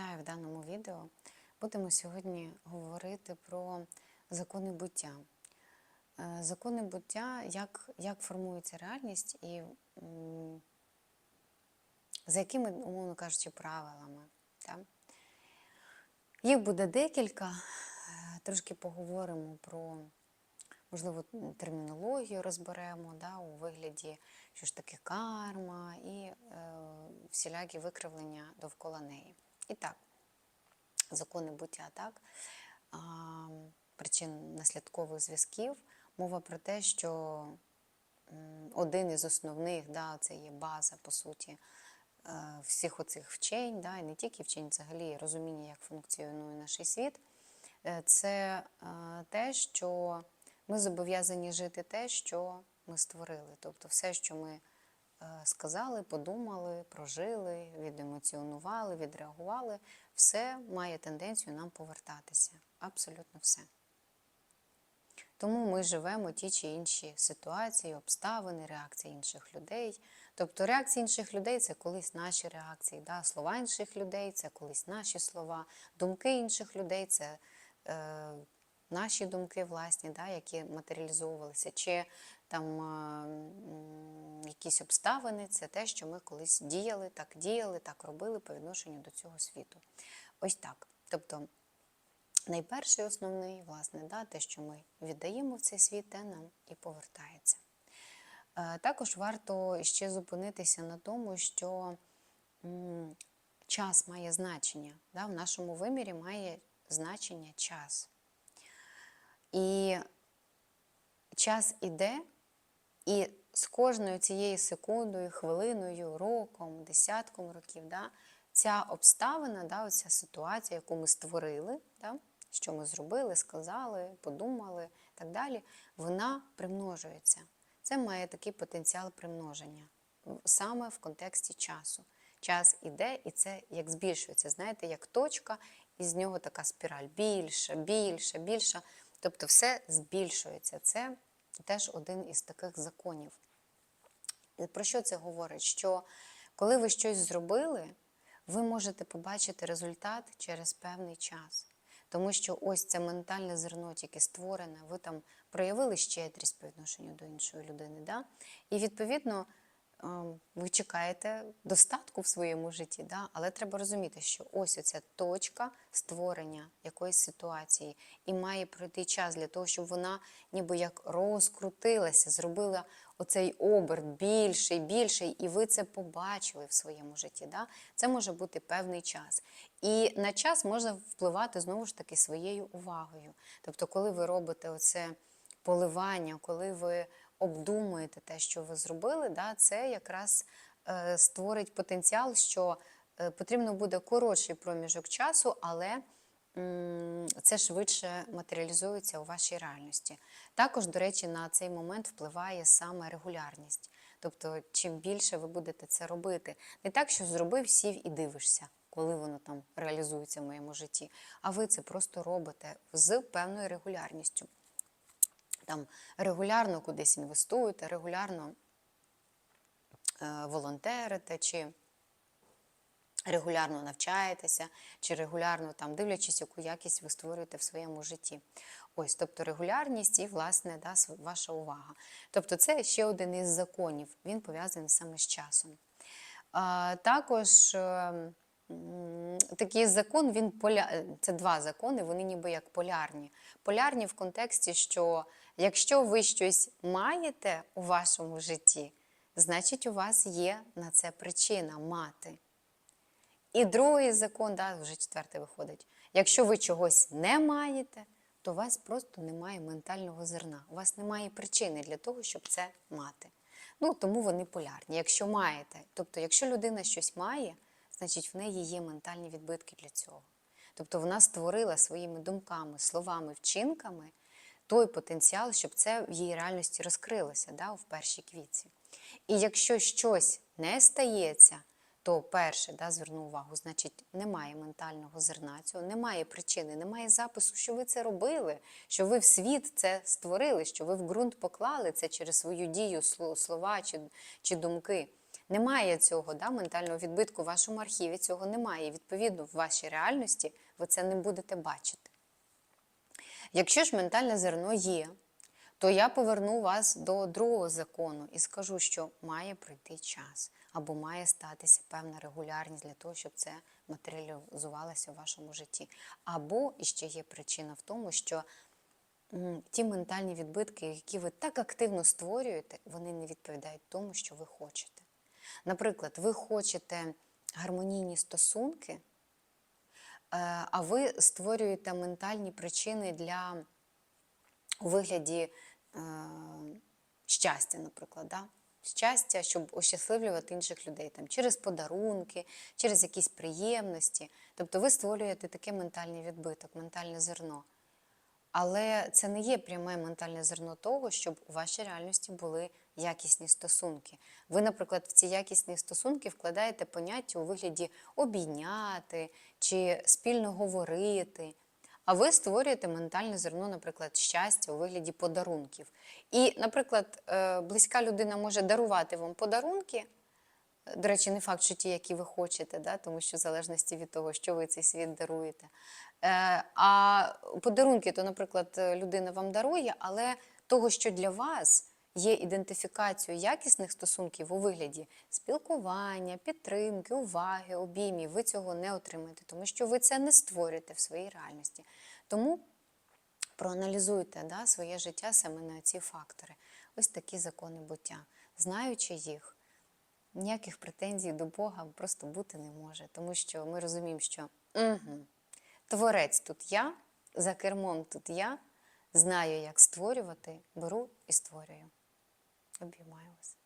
Вітаю в даному відео. Будемо сьогодні говорити про закони буття. Е, Закони буття, як, як формується реальність і за якими, умовно кажучи, правилами. Так? Їх буде декілька. Е, Трошки поговоримо про, можливо, термінологію розберемо да, у вигляді, що ж таке карма і е, всілякі викривлення довкола неї. І так, закони буття, так, причин наслідкових зв'язків. Мова про те, що один із основних, да, це є база, по суті, е, всіх оцих вчень, да, і не тільки вчень, взагалі розуміння, як функціонує наш світ, е, це е, те, що ми зобов'язані жити те, що ми створили. Тобто все, що ми сказали, подумали, прожили, відемоціонували, відреагували, все має тенденцію нам повертатися. Абсолютно все. Тому ми живемо ті чи інші ситуації, обставини, реакції інших людей. Тобто реакції інших людей це колись наші реакції, да? слова інших людей це колись наші слова, думки інших людей це е, наші думки власні, да? які матеріалізовувалися, чи там якісь обставини це те, що ми колись діяли, так діяли, так робили по відношенню до цього світу. Ось так. Тобто найперший основний, власне, да, те, що ми віддаємо в цей світ, те нам і повертається. Е, Також варто ще зупинитися на тому, що час має значення. Да? В нашому вимірі має значення час. І час іде, і з кожною цією секундою, хвилиною, роком, десятком років, да, ця обставина, да, оця ситуація, яку ми створили, да, що ми зробили, сказали, подумали і так далі, вона примножується. Це має такий потенціал примноження саме в контексті часу. Час іде, і це як збільшується. Знаєте, як точка, і з нього така спіраль більша, більша, більша. Тобто все збільшується. Це теж один із таких законів. І про що це говорить? Що коли ви щось зробили, ви можете побачити результат через певний час. Тому що ось це ментальне зерно тільки створене, ви там проявили щедрість по відношенню до іншої людини. Да? І відповідно ви чекаєте достатку в своєму житті, да? але треба розуміти, що ось оця точка створення якоїсь ситуації, і має пройти час для того, щоб вона ніби як розкрутилася, зробила оцей оберт більший, більший, і ви це побачили в своєму житті. Да? Це може бути певний час. І на час можна впливати знову ж таки своєю увагою. Тобто, коли ви робите оце поливання, коли ви обдумуєте те, що ви зробили, да, це якраз е, створить потенціал, що е, потрібно буде коротший проміжок часу, але це швидше матеріалізується у вашій реальності. Також, до речі, на цей момент впливає саме регулярність. Тобто, чим більше ви будете це робити, не так, що зробив, сів і дивишся, коли воно там реалізується в моєму житті, а ви це просто робите з певною регулярністю там регулярно кудись інвестуєте, регулярно е, волонтерите, чи регулярно навчаєтеся, чи регулярно там дивлячись, яку якість ви створюєте в своєму житті. Ось, тобто регулярність і, власне, да, ваша увага. Тобто, це ще один із законів, він пов'язаний саме з часом. А, також. е, Такий закон, він поля... е, це два закони, вони ніби як полярні. Полярні в контексті, що якщо ви щось маєте у вашому житті, значить у вас є на це причина мати. І другий закон, да, вже четвертий виходить. Якщо ви чогось не маєте, то у вас просто немає ментального зерна. У вас немає причини для того, щоб це мати. Ну, тому вони полярні. Якщо маєте, тобто, якщо людина щось має, значить в неї є ментальні відбитки для цього. Тобто вона створила своїми думками, словами, вчинками той потенціал, щоб це в її реальності розкрилося да, в першій квітці. І якщо щось не стається, то перше, да, зверну увагу, значить, немає ментального зерна цього, немає причини, немає запису, що ви це робили, що ви в світ це створили, що ви в ґрунт поклали це через свою дію, слова чи, чи думки. Немає цього да, ментального відбитку в вашому архіві, цього немає. І відповідно, в вашій реальності ви це не будете бачити. Якщо ж ментальне зерно є, то я поверну вас до другого закону і скажу, що має пройти час або має статися певна регулярність для того, щоб це матеріалізувалося в вашому житті. Або іще є причина в тому, що ті ментальні відбитки, які ви так активно створюєте, вони не відповідають тому, що ви хочете. Наприклад, ви хочете гармонійні стосунки, а ви створюєте ментальні причини для у вигляді е, щастя, наприклад. Да? Щастя, щоб ощасливлювати інших людей там, через подарунки, через якісь приємності. Тобто ви створюєте таке ментальний відбиток, ментальне зерно. Але це не є пряме ментальне зерно того, щоб у вашій реальності були якісні стосунки. Ви, наприклад, в ці якісні стосунки вкладаєте поняття у вигляді обійняти чи спільно говорити. А ви створюєте ментальне зерно, наприклад, щастя у вигляді подарунків. І, наприклад, е, близька людина може дарувати вам подарунки. До речі, не факт, що ті, які ви хочете, да? тому що в залежності від того, що ви цей світ даруєте. Е, а подарунки, то, наприклад, людина вам дарує, але того, що для вас є ідентифікацією якісних стосунків у вигляді спілкування, підтримки, уваги, обіймів, ви цього не отримаєте, тому що ви це не створюєте в своїй реальності. Тому проаналізуйте да, своє життя саме на ці фактори. Ось такі закони буття. Знаючи їх, ніяких претензій до Бога просто бути не може, тому що ми розуміємо, що угу, творець тут я, за кермом тут я, знаю, як створювати, беру і створюю. Обіймаю вас.